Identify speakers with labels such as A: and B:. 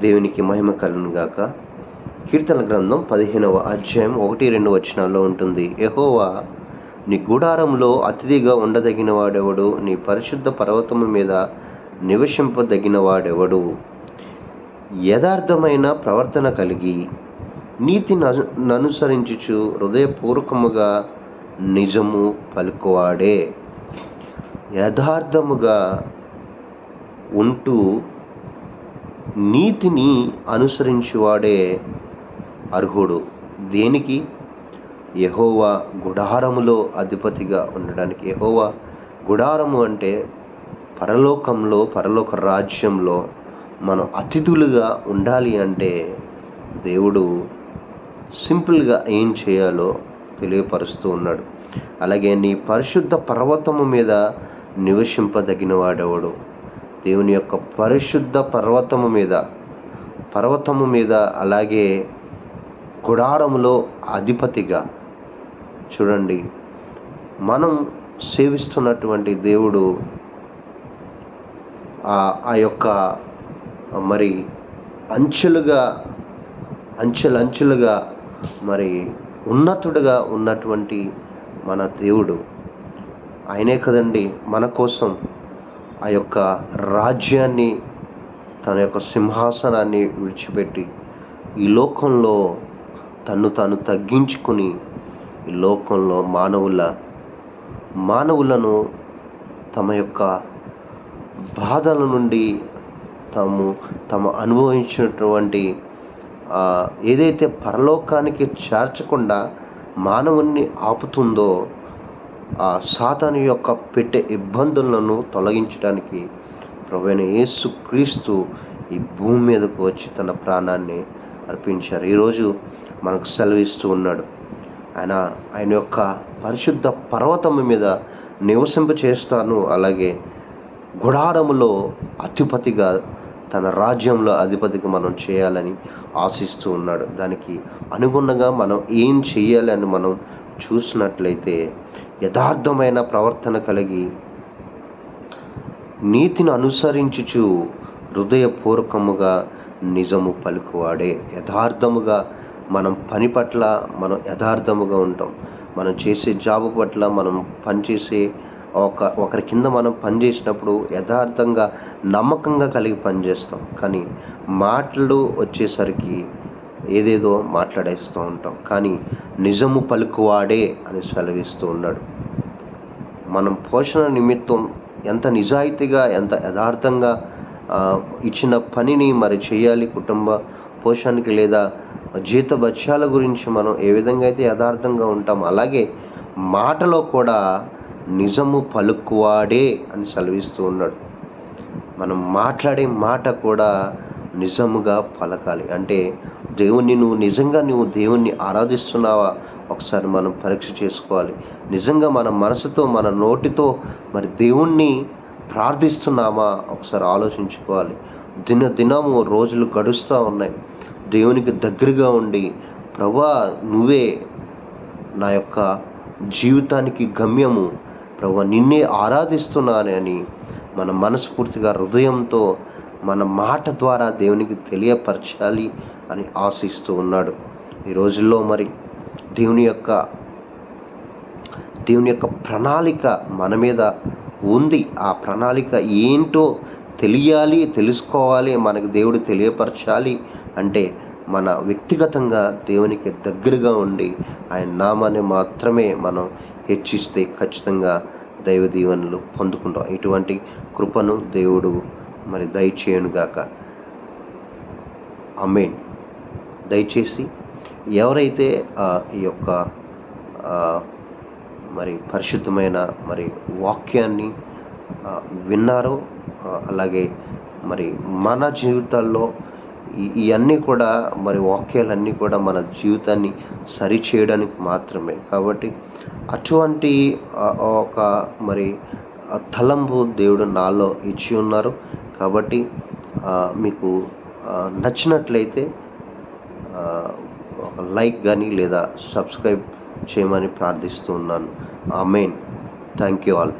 A: దేవునికి మహిమ కలను గాక. కీర్తన గ్రంథం పదిహేనవ అధ్యాయం ఒకటి రెండు వచనాల్లో ఉంటుంది. యహోవా నీ గుడారంలో అతిథిగా ఉండదగిన వాడెవడు? నీ పరిశుద్ధ పర్వతము మీద నివసింపదగిన వాడెవడు యథార్థమైన ప్రవర్తన కలిగి నీతిని అనుసరించుచు హృదయపూర్వకముగా నిజము పలుకువాడే. యథార్థముగా ఉంటూ నీతిని అనుసరించువాడే అర్హుడు. దేనికి? యహోవా గుడారములో అధిపతిగా ఉండడానికి. యహోవా గుడారము అంటే పరలోకంలో పరలోక రాజ్యంలో మనం అతిథులుగా ఉండాలి అంటే దేవుడు సింపుల్గా ఏం చేయాలో తెలియపరుస్తూ ఉన్నాడు. అలాగే నీ పరిశుద్ధ పర్వతము మీద నివసింపదగిన వాడెవడు? దేవుని యొక్క పరిశుద్ధ పర్వతము మీద పర్వతము మీద అలాగే గుడారములో అధిపతిగా చూడండి. మనం సేవిస్తున్నటువంటి దేవుడు ఆ యొక్క మరి అంచెలుగా అంచెలంచెలుగా మరి ఉన్నతుడుగా ఉన్నటువంటి మన దేవుడు. ఆయనే కదండి మన కోసం ఆ యొక్క రాజ్యాన్ని తన యొక్క సింహాసనాన్ని విడిచిపెట్టి ఈ లోకంలో తను తాను తగ్గించుకుని ఈ లోకంలో మానవుల మానవులను తమ యొక్క బాధల నుండి తాము తమ అనుభవించినటువంటి ఏదైతే పరలోకానికి చేర్చకుండా మానవుణ్ణి ఆపుతుందో ఆ సాతాను యొక్క పెట్టే ఇబ్బందులను తొలగించడానికి ప్రవీణ యేసు క్రీస్తు ఈ భూమి మీదకు వచ్చి తన ప్రాణాన్ని అర్పించారు. ఈరోజు మనకు సెలవిస్తూ ఉన్నాడు. ఆయన ఆయన యొక్క పరిశుద్ధ పర్వతం మీద నివసింప చేస్తాను. అలాగే గుడారములో అధిపతిగా తన రాజ్యంలో అధిపతిగా మనం చేయాలని ఆశిస్తూ ఉన్నాడు. దానికి అనుగుణంగా మనం ఏం చేయాలని మనం చూసినట్లయితే యథార్థమైన ప్రవర్తన కలిగి నీతిని అనుసరించుచు హృదయపూర్వకముగా నిజము పలుకువాడే. యథార్థముగా మనం పని పట్ల మనం యథార్థముగా ఉంటాం. మనం చేసే జాబు పట్ల మనం పనిచేసే ఒక ఒకరి కింద మనం పనిచేసినప్పుడు యథార్థంగా నమ్మకంగా కలిగి పనిచేస్తాం కానీ మాటలు వచ్చేసరికి ఏదేదో మాట్లాడేస్తూ ఉంటాం. కానీ నిజము పలుకువాడే అని సెలవిస్తూ ఉన్నాడు. మనం పోషణ నిమిత్తం ఎంత నిజాయితీగా ఎంత యథార్థంగా ఇచ్చిన పనిని మరి చేయాలి కుటుంబ పోషణకి లేదా జీత బత్యాల గురించి మనం ఏ విధంగా అయితే యథార్థంగా ఉంటాం అలాగే మాటలో కూడా నిజము పలుకువాడే అని సెలవిస్తూ ఉన్నాడు. మనం మాట్లాడే మాట కూడా నిజముగా పలకాలి. అంటే దేవుణ్ణి నువ్వు నిజంగా నువ్వు దేవుణ్ణి ఆరాధిస్తున్నావా? ఒకసారి మనం పరీక్ష చేసుకోవాలి. నిజంగా మన మనసుతో మన నోటితో మరి దేవుణ్ణి ప్రార్థిస్తున్నామా? ఒకసారి ఆలోచించుకోవాలి. దిన దినము రోజులు గడుస్తూ ఉన్నాయి. దేవునికి దగ్గరగా ఉండి ప్రభా నువ్వే నా యొక్క జీవితానికి గమ్యము. ప్రభా నిన్నే ఆరాధిస్తున్నానని మన మనస్ఫూర్తిగా హృదయంతో మన మాట ద్వారా దేవునికి తెలియపరచాలి అని ఆశిస్తూ ఉన్నాడు. ఈ రోజుల్లో మరి దేవుని యొక్క దేవుని యొక్క ప్రణాళిక మన మీద ఉంది. ఆ ప్రణాళిక ఏంటో తెలియాలి తెలుసుకోవాలి మనకు దేవుడు తెలియపరచాలి అంటే మన వ్యక్తిగతంగా దేవునికి దగ్గరగా ఉండి ఆయన నామాన్ని మాత్రమే మనం హెచ్చిస్తే ఖచ్చితంగా దైవ దీవెనలు పొందుకుంటాం. ఇటువంటి కృపను దేవుడు మరి దయచేయనుగాక. అమేన్ దయచేసి ఎవరైతే ఈ యొక్క మరి పరిశుద్ధమైన మరి వాక్యాన్ని విన్నారో అలాగే మరి మన జీవితాల్లో ఇవన్నీ కూడా మరి వాక్యాలన్నీ కూడా మన జీవితాన్ని సరిచేయడానికి మాత్రమే. కాబట్టి అటువంటి ఒక మరి తలంపు దేవుడు నాలో ఇచ్చి ఉన్నారు. కాబట్టి మీకు నచ్చినట్లయితే ఒక లైక్ కానీ లేదా సబ్స్క్రైబ్ చేయమని ప్రార్థిస్తూ ఉన్నాను. ఆ మెయిన్ థ్యాంక్ యూ ఆల్.